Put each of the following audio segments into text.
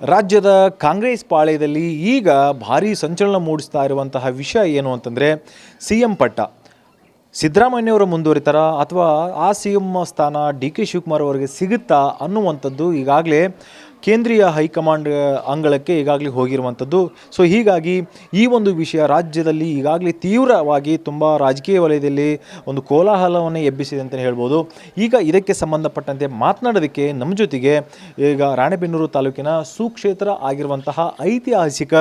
ರಾಜ್ಯದ ಕಾಂಗ್ರೆಸ್ ಪಾಳ್ಯದಲ್ಲಿ ಈಗ ಭಾರೀ ಸಂಚಲನ ಮೂಡಿಸ್ತಾ ಇರುವಂತಹ ವಿಷಯ ಏನು ಅಂತಂದರೆ ಸಿ ಎಂ ಪಟ್ಟ. ಸಿದ್ದರಾಮಯ್ಯವರ ಮುಂದುವರಿತಾರ ಅಥವಾ ಆ ಸಿ ಎಂ ಸ್ಥಾನ ಡಿ ಕೆ ಶಿವಕುಮಾರ್ ಅವರಿಗೆ ಸಿಗುತ್ತಾ ಅನ್ನುವಂಥದ್ದು ಈಗಾಗಲೇ ಕೇಂದ್ರೀಯ ಹೈಕಮಾಂಡ್ ಅಂಗಳಕ್ಕೆ ಈಗಾಗಲೇ ಹೋಗಿರುವಂಥದ್ದು. ಸೊ ಹೀಗಾಗಿ ಈ ಒಂದು ವಿಷಯ ರಾಜ್ಯದಲ್ಲಿ ಈಗಾಗಲೇ ತೀವ್ರವಾಗಿ ತುಂಬ ರಾಜಕೀಯ ವಲಯದಲ್ಲಿ ಒಂದು ಕೋಲಾಹಲವನ್ನು ಎಬ್ಬಿಸಿದೆ ಅಂತಲೇ ಹೇಳ್ಬೋದು. ಈಗ ಇದಕ್ಕೆ ಸಂಬಂಧಪಟ್ಟಂತೆ ಮಾತನಾಡೋದಕ್ಕೆ ನಮ್ಮ ಜೊತೆಗೆ ಈಗ ರಾಣೆಬೆನ್ನೂರು ತಾಲೂಕಿನ ಸುಕ್ಷೇತ್ರ ಆಗಿರುವಂತಹ ಐತಿಹಾಸಿಕ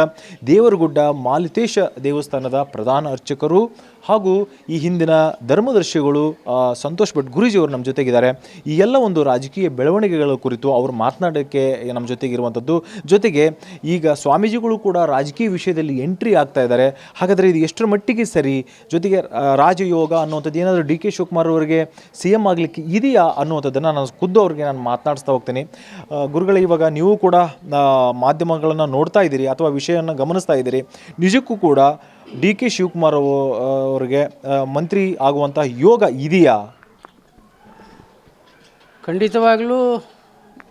ದೇವರಗುಡ್ಡ ಮಾಲಿತೇಶ ದೇವಸ್ಥಾನದ ಪ್ರಧಾನ ಅರ್ಚಕರು ಹಾಗೂ ಈ ಹಿಂದಿನ ಧರ್ಮದರ್ಶಿಗಳು ಸಂತೋಷ್ ಭಟ್ ಗುರೂಜಿಯವರು ನಮ್ಮ ಜೊತೆಗಿದ್ದಾರೆ. ಈ ಎಲ್ಲ ಒಂದು ರಾಜಕೀಯ ಬೆಳವಣಿಗೆಗಳ ಕುರಿತು ಅವರು ಮಾತನಾಡೋಕ್ಕೆ ನಮ್ಮ ಜೊತೆಗಿರುವಂಥದ್ದು. ಜೊತೆಗೆ ಈಗ ಸ್ವಾಮೀಜಿಗಳು ಕೂಡ ರಾಜಕೀಯ ವಿಷಯದಲ್ಲಿ ಎಂಟ್ರಿ ಆಗ್ತಾ ಇದ್ದಾರೆ. ಹಾಗಾದರೆ ಇದು ಎಷ್ಟರ ಮಟ್ಟಿಗೆ ಸರಿ? ಜೊತೆಗೆ ರಾಜಯೋಗ ಅನ್ನುವಂಥದ್ದು ಏನಾದರೂ ಡಿ ಕೆ ಶಿವಕುಮಾರ್ ಅವರಿಗೆ ಸಿ ಎಂ ಆಗಲಿಕ್ಕೆ ಇದೆಯಾ ಅನ್ನುವಂಥದ್ದನ್ನು ನಾನು ಖುದ್ದು ಅವ್ರಿಗೆ ನಾನು ಮಾತನಾಡಿಸ್ತಾ ಹೋಗ್ತೀನಿ. ಗುರುಗಳ, ಇವಾಗ ನೀವು ಕೂಡ ಮಾಧ್ಯಮಗಳನ್ನು ನೋಡ್ತಾ ಇದ್ದೀರಿ ಅಥವಾ ವಿಷಯವನ್ನು ಗಮನಿಸ್ತಾ ಇದ್ದೀರಿ. ನಿಜಕ್ಕೂ ಕೂಡ ಡಿ ಕೆ ಶಿವಕುಮಾರ್ ಅವರಿಗೆ ಮಂತ್ರಿ ಆಗುವಂತಹ ಯೋಗ ಇದೆಯಾ? ಖಂಡಿತವಾಗಲೂ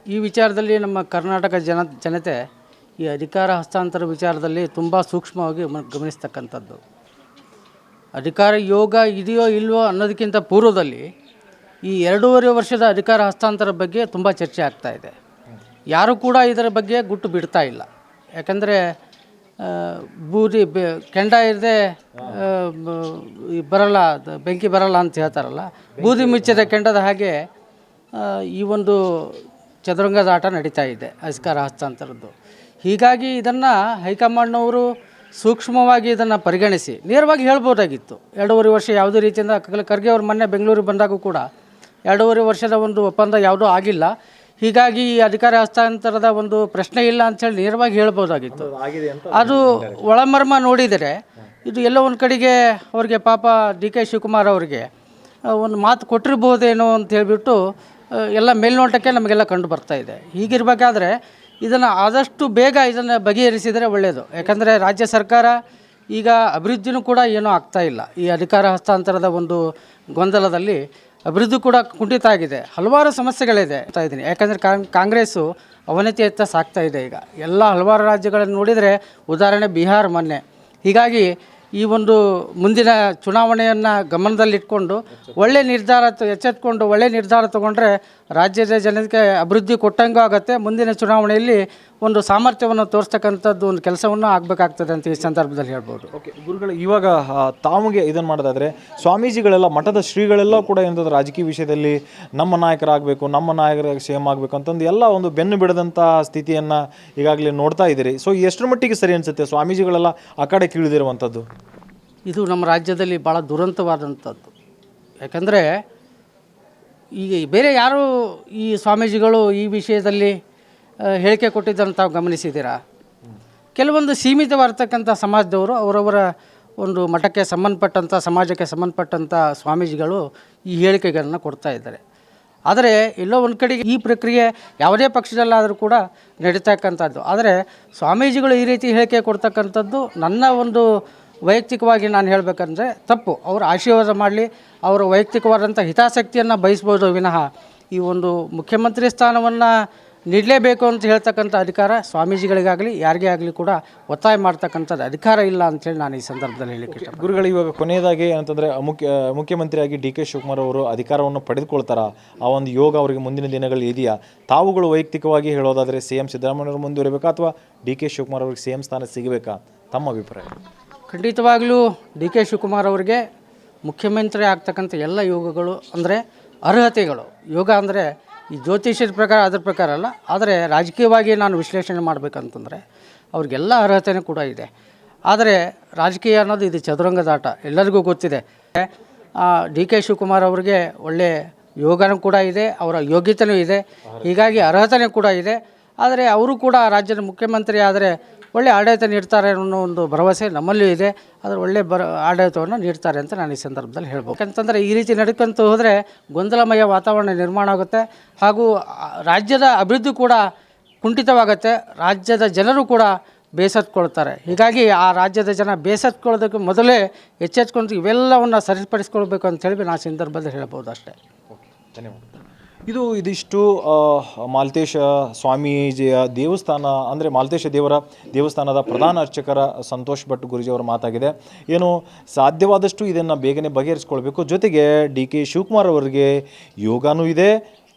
ಈ ವಿಚಾರದಲ್ಲಿ ನಮ್ಮ ಕರ್ನಾಟಕ ಜನ ಜನತೆ ಈ ಅಧಿಕಾರ ಹಸ್ತಾಂತರ ವಿಚಾರದಲ್ಲಿ ತುಂಬ ಸೂಕ್ಷ್ಮವಾಗಿ ಗಮ- ಗಮನಿಸ್ತಕ್ಕಂಥದ್ದು. ಅಧಿಕಾರ ಯೋಗ ಇದೆಯೋ ಇಲ್ವೋ ಅನ್ನೋದಕ್ಕಿಂತ ಪೂರ್ವದಲ್ಲಿ ಈ ಎರಡೂವರೆ ವರ್ಷದ ಅಧಿಕಾರ ಹಸ್ತಾಂತರ ಬಗ್ಗೆ ತುಂಬ ಚರ್ಚೆ ಆಗ್ತಾ ಇದೆ. ಯಾರೂ ಕೂಡ ಇದರ ಬಗ್ಗೆ ಗುಟ್ಟು ಬಿಡ್ತಾ ಇಲ್ಲ. ಯಾಕಂದರೆ ಬೂದಿ ಬೆ, ಕೆಂಡ ಇರದೆ ಬರಲ್ಲ, ಬೆಂಕಿ ಬರಲ್ಲ ಅಂತ ಹೇಳ್ತಾರಲ್ಲ, ಬೂದಿ ಮುಚ್ಚದ ಕೆಂಡದ ಹಾಗೆ ಈ ಒಂದು ಚದುರಂಗದ ಆಟ ನಡೀತಾ ಇದೆ ಅಧಿಕಾರ ಹಸ್ತಾಂತರದ್ದು. ಹೀಗಾಗಿ ಇದನ್ನು ಹೈಕಮಾಂಡ್ನವರು ಸೂಕ್ಷ್ಮವಾಗಿ ಇದನ್ನು ಪರಿಗಣಿಸಿ ನೇರವಾಗಿ ಹೇಳ್ಬೋದಾಗಿತ್ತು. ಎರಡೂವರೆ ವರ್ಷ ಯಾವುದೇ ರೀತಿಯಿಂದ ಖರ್ಗೆ ಅವರು ಮೊನ್ನೆ ಬೆಂಗಳೂರಿಗೆ ಬಂದಾಗೂ ಕೂಡ ಎರಡೂವರೆ ವರ್ಷದ ಒಂದು ಒಪ್ಪಂದ ಯಾವುದೂ ಆಗಿಲ್ಲ. ಹೀಗಾಗಿ ಈ ಅಧಿಕಾರ ಹಸ್ತಾಂತರದ ಒಂದು ಪ್ರಶ್ನೆ ಇಲ್ಲ ಅಂಥೇಳಿ ನೇರವಾಗಿ ಹೇಳ್ಬೋದಾಗಿತ್ತು. ಅದು ಒಳಮರ್ಮ ನೋಡಿದರೆ ಇದು ಎಲ್ಲೋ ಒಂದು ಕಡೆಗೆ ಅವ್ರಿಗೆ ಪಾಪ ಡಿ ಕೆ ಶಿವಕುಮಾರ್ ಅವರಿಗೆ ಒಂದು ಮಾತು ಕೊಟ್ಟಿರ್ಬೋದೇನೋ ಅಂತ ಹೇಳಿಬಿಟ್ಟು ಎಲ್ಲ ಮೇಲ್ನೋಟಕ್ಕೆ ನಮಗೆಲ್ಲ ಕಂಡು ಬರ್ತಾ ಇದೆ. ಹೀಗಿರಬೇಕಾದ್ರೆ ಇದನ್ನು ಆದಷ್ಟು ಬೇಗ ಇದನ್ನು ಬಗೆಹರಿಸಿದರೆ ಒಳ್ಳೆಯದು ಯಾಕಂದರೆ ರಾಜ್ಯ ಸರ್ಕಾರ ಈಗ ಅಭಿವೃದ್ಧಿನೂ ಕೂಡ ಏನೂ ಆಗ್ತಾ ಇಲ್ಲ. ಈ ಅಧಿಕಾರ ಹಸ್ತಾಂತರದ ಒಂದು ಗೊಂದಲದಲ್ಲಿ ಅಭಿವೃದ್ಧಿ ಕೂಡ ಕುಂಠಿತ ಆಗಿದೆ. ಹಲವಾರು ಸಮಸ್ಯೆಗಳಿದೆ ಅಂತ ಇದ್ದೀನಿ. ಯಾಕಂದರೆ ಕಾಂಗ್ರೆಸ್ಸು ಅವನತಿಯತ್ತ ಸಾಕ್ತಾ ಇದೆ ಈಗ. ಎಲ್ಲ ಹಲವಾರು ರಾಜ್ಯಗಳನ್ನು ನೋಡಿದರೆ ಉದಾಹರಣೆ ಬಿಹಾರ ಮೊನ್ನೆ. ಹೀಗಾಗಿ ಈ ಒಂದು ಮುಂದಿನ ಚುನಾವಣೆಯನ್ನು ಗಮನದಲ್ಲಿಟ್ಕೊಂಡು ಒಳ್ಳೆ ನಿರ್ಧಾರ ತ- ಎಚ್ಚೆತ್ಕೊಂಡು ಒಳ್ಳೆ ನಿರ್ಧಾರ ತಗೊಂಡ್ರೆ ರಾಜ್ಯದ ಜನಕ್ಕೆ ಅಭಿವೃದ್ಧಿ ಕೊಟ್ಟಂಗೂ ಆಗುತ್ತೆ ಮುಂದಿನ ಚುನಾವಣೆಯಲ್ಲಿ ಒಂದು ಸಾಮರ್ಥ್ಯವನ್ನು ತೋರಿಸ್ತಕ್ಕಂಥದ್ದು ಒಂದು ಕೆಲಸವನ್ನು ಆಗಬೇಕಾಗ್ತದೆ ಅಂತ ಈ ಸಂದರ್ಭದಲ್ಲಿ ಹೇಳ್ಬೋದು. ಓಕೆ ಗುರುಗಳು ಇವಾಗ ಆ, ತಾಮಗೆ ಇದನ್ನು ಮಾಡೋದಾದರೆ ಸ್ವಾಮೀಜಿಗಳೆಲ್ಲ ಮಠದ ಶ್ರೀಗಳೆಲ್ಲ ಕೂಡ ಏನಂತಂದ್ರೆ ರಾಜಕೀಯ ವಿಷಯದಲ್ಲಿ ನಮ್ಮ ನಾಯಕರಾಗಬೇಕು ನಮ್ಮ ನಾಯಕರ ಸೇಮ್ ಆಗಬೇಕು ಅಂತಂದು ಎಲ್ಲ ಒಂದು ಬೆನ್ನು ಬಿಡದಂಥ ಸ್ಥಿತಿಯನ್ನು ಈಗಾಗಲೇ ನೋಡ್ತಾ ಇದ್ದೀರಿ. ಸೊ ಎಷ್ಟರ ಮಟ್ಟಿಗೆ ಸರಿ ಅನಿಸುತ್ತೆ ಸ್ವಾಮೀಜಿಗಳೆಲ್ಲ ಆ ಕಡೆ ಕೀಳಿದಿರುವಂಥದ್ದು? ಇದು ನಮ್ಮ ರಾಜ್ಯದಲ್ಲಿ ಭಾಳ ದುರಂತವಾದಂಥದ್ದು. ಯಾಕಂದರೆ ಈಗ ಬೇರೆ ಯಾರು ಈ ಸ್ವಾಮೀಜಿಗಳು ಈ ವಿಷಯದಲ್ಲಿ ಹೇಳಿಕೆ ಕೊಟ್ಟಿದ್ದನ್ನು ತಾವು ಗಮನಿಸಿದ್ದೀರಾ? ಕೆಲವೊಂದು ಸೀಮಿತವಾಗಿರ್ತಕ್ಕಂಥ ಸಮಾಜದವರು ಅವರವರ ಒಂದು ಮಠಕ್ಕೆ ಸಂಬಂಧಪಟ್ಟಂಥ, ಸಮಾಜಕ್ಕೆ ಸಂಬಂಧಪಟ್ಟಂಥ ಸ್ವಾಮೀಜಿಗಳು ಈ ಹೇಳಿಕೆಗಳನ್ನು ಕೊಡ್ತಾ ಇದ್ದಾರೆ. ಆದರೆ ಎಲ್ಲೋ ಒಂದು ಕಡೆಗೆ ಈ ಪ್ರಕ್ರಿಯೆ ಯಾವುದೇ ಪಕ್ಷದಲ್ಲಾದರೂ ಕೂಡ ನಡೀತಕ್ಕಂಥದ್ದು. ಆದರೆ ಸ್ವಾಮೀಜಿಗಳು ಈ ರೀತಿ ಹೇಳಿಕೆ ಕೊಡ್ತಕ್ಕಂಥದ್ದು ನನ್ನ ಒಂದು ವೈಯಕ್ತಿಕವಾಗಿ ನಾನು ಹೇಳಬೇಕಂದ್ರೆ ತಪ್ಪು. ಅವರು ಆಶೀರ್ವಾದ ಮಾಡಲಿ, ಅವರ ವೈಯಕ್ತಿಕವಾದಂಥ ಹಿತಾಸಕ್ತಿಯನ್ನು ಬಯಸ್ಬೋದು ವಿನಃ ಈ ಒಂದು ಮುಖ್ಯಮಂತ್ರಿ ಸ್ಥಾನವನ್ನು ನೀಡಲೇಬೇಕು ಅಂತ ಹೇಳ್ತಕ್ಕಂಥ ಅಧಿಕಾರ ಸ್ವಾಮೀಜಿಗಳಿಗಾಗಲಿ ಯಾರಿಗೇ ಆಗಲಿ ಕೂಡ ಒತ್ತಾಯ ಮಾಡ್ತಕ್ಕಂಥದ್ದು ಅಧಿಕಾರ ಇಲ್ಲ ಅಂತೇಳಿ ನಾನು ಈ ಸಂದರ್ಭದಲ್ಲಿ ಹೇಳಿಕೆ ಗುರುಗಳು ಇವಾಗ ಕೊನೆಯದಾಗಿ ಅಂತಂದರೆ ಮುಖ್ಯ ಮುಖ್ಯಮಂತ್ರಿಯಾಗಿ ಡಿ ಕೆ ಶಿವಕುಮಾರ್ ಅವರು ಅಧಿಕಾರವನ್ನು ಪಡೆದುಕೊಳ್ತಾರ? ಆ ಒಂದು ಯೋಗ ಅವರಿಗೆ ಮುಂದಿನ ದಿನಗಳಲ್ಲಿ ಇದೆಯಾ? ತಾವುಗಳು ವೈಯಕ್ತಿಕವಾಗಿ ಹೇಳೋದಾದರೆ ಸಿ ಎಂ ಸಿದ್ದರಾಮಯ್ಯವರು ಮುಂದುವರಿಬೇಕಾ ಅಥವಾ ಡಿ ಕೆ ಶಿವಕುಮಾರ್ ಅವರಿಗೆ ಸಿ ಎಂ ಸ್ಥಾನ ಸಿಗಬೇಕಾ? ತಮ್ಮ ಅಭಿಪ್ರಾಯ. ಖಂಡಿತವಾಗಲೂ ಡಿ ಕೆ ಶಿವಕುಮಾರ್ ಅವರಿಗೆ ಮುಖ್ಯಮಂತ್ರಿ ಆಗ್ತಕ್ಕಂಥ ಎಲ್ಲ ಯೋಗಗಳು ಅಂದರೆ ಅರ್ಹತೆಗಳು. ಯೋಗ ಅಂದರೆ ಈ ಜ್ಯೋತಿಷ್ಯದ ಪ್ರಕಾರ, ಅದ್ರ ಪ್ರಕಾರ ಅಲ್ಲ. ಆದರೆ ರಾಜಕೀಯವಾಗಿ ನಾನು ವಿಶ್ಲೇಷಣೆ ಮಾಡಬೇಕಂತಂದರೆ ಅವ್ರಿಗೆಲ್ಲ ಅರ್ಹತೆಯೂ ಕೂಡ ಇದೆ. ಆದರೆ ರಾಜಕೀಯ ಅನ್ನೋದು ಇದು ಚದುರಂಗದಾಟ ಎಲ್ಲರಿಗೂ ಗೊತ್ತಿದೆ. ಡಿ ಕೆ ಶಿವಕುಮಾರ್ ಅವರಿಗೆ ಒಳ್ಳೆಯ ಯೋಗನೂ ಕೂಡ ಇದೆ, ಅವರ ಯೋಗ್ಯತೆಯೂ ಇದೆ. ಹೀಗಾಗಿ ಅರ್ಹತೆಯೂ ಕೂಡ ಇದೆ. ಆದರೆ ಅವರು ಕೂಡ ರಾಜ್ಯದ ಮುಖ್ಯಮಂತ್ರಿ ಆದರೆ ಒಳ್ಳೆ ಆಡಳಿತ ನೀಡ್ತಾರೆ ಅನ್ನೋ ಒಂದು ಭರವಸೆ ನಮ್ಮಲ್ಲೂ ಇದೆ. ಆದರೆ ಒಳ್ಳೆ ಬರ, ಆಡಳಿತವನ್ನು ನೀಡ್ತಾರೆ ಅಂತ ನಾನು ಈ ಸಂದರ್ಭದಲ್ಲಿ ಹೇಳ್ಬೋದು. ಯಾಕಂತಂದರೆ ಈ ರೀತಿ ನಡ್ಕೊಂತ ಹೋದರೆ ಗೊಂದಲಮಯ ವಾತಾವರಣ ನಿರ್ಮಾಣ ಆಗುತ್ತೆ. ಹಾಗೂ ರಾಜ್ಯದ ಅಭಿವೃದ್ಧಿ ಕೂಡ ಕುಂಠಿತವಾಗುತ್ತೆ. ರಾಜ್ಯದ ಜನರು ಕೂಡ ಬೇಸತ್ಕೊಳ್ತಾರೆ. ಹೀಗಾಗಿ ಆ ರಾಜ್ಯದ ಜನ ಬೇಸತ್ಕೊಳ್ಳೋದಕ್ಕೆ ಮೊದಲೇ ಎಚ್ಚೆತ್ಕೊಂಡು ಇವೆಲ್ಲವನ್ನು ಸರಿಪಡಿಸ್ಕೊಳ್ಬೇಕು ಅಂತ ಹೇಳಿ ನಾನು ಸಂದರ್ಭದಲ್ಲಿ ಹೇಳ್ಬೋದು ಅಷ್ಟೇ. ಧನ್ಯವಾದ ಇದು ಇದಿಷ್ಟು ಮಾಲ್ತೇಶ ಸ್ವಾಮೀಜಿಯ ದೇವಸ್ಥಾನ, ಅಂದರೆ ಮಾಲ್ತೇಶ ದೇವರ ದೇವಸ್ಥಾನದ ಪ್ರಧಾನ ಅರ್ಚಕರ ಸಂತೋಷ್ ಭಟ್ ಗುರುಜಿಯವರ ಮಾತಾಗಿದೆ. ಏನು ಸಾಧ್ಯವಾದಷ್ಟು ಇದನ್ನು ಬೇಗನೆ ಬಗೆಹರಿಸ್ಕೊಳ್ಬೇಕು. ಜೊತೆಗೆ ಡಿ ಕೆ ಶಿವಕುಮಾರ್ ಅವರಿಗೆ ಯೋಗನೂ ಇದೆ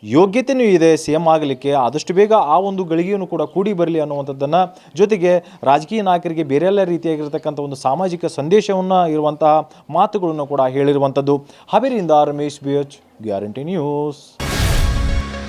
ಯೋಗ್ಯತೆಯೂ ಇದೆ ಸಿ ಎಂ ಆಗಲಿಕ್ಕೆ ಆದಷ್ಟು ಬೇಗ ಆ ಒಂದು ಗಳಿಗೆಯನ್ನು ಕೂಡ ಕೂಡಿ ಬರಲಿ ಅನ್ನುವಂಥದ್ದನ್ನು. ಜೊತೆಗೆ ರಾಜಕೀಯ ನಾಯಕರಿಗೆ ಬೇರೆಲ್ಲ ರೀತಿಯಾಗಿರ್ತಕ್ಕಂಥ ಒಂದು ಸಾಮಾಜಿಕ ಸಂದೇಶವನ್ನು ಇರುವಂತಹ ಮಾತುಗಳನ್ನು ಕೂಡ ಹೇಳಿರುವಂಥದ್ದು. ಹಾವೇರಿಯಿಂದ Ramesh B H guarantee news.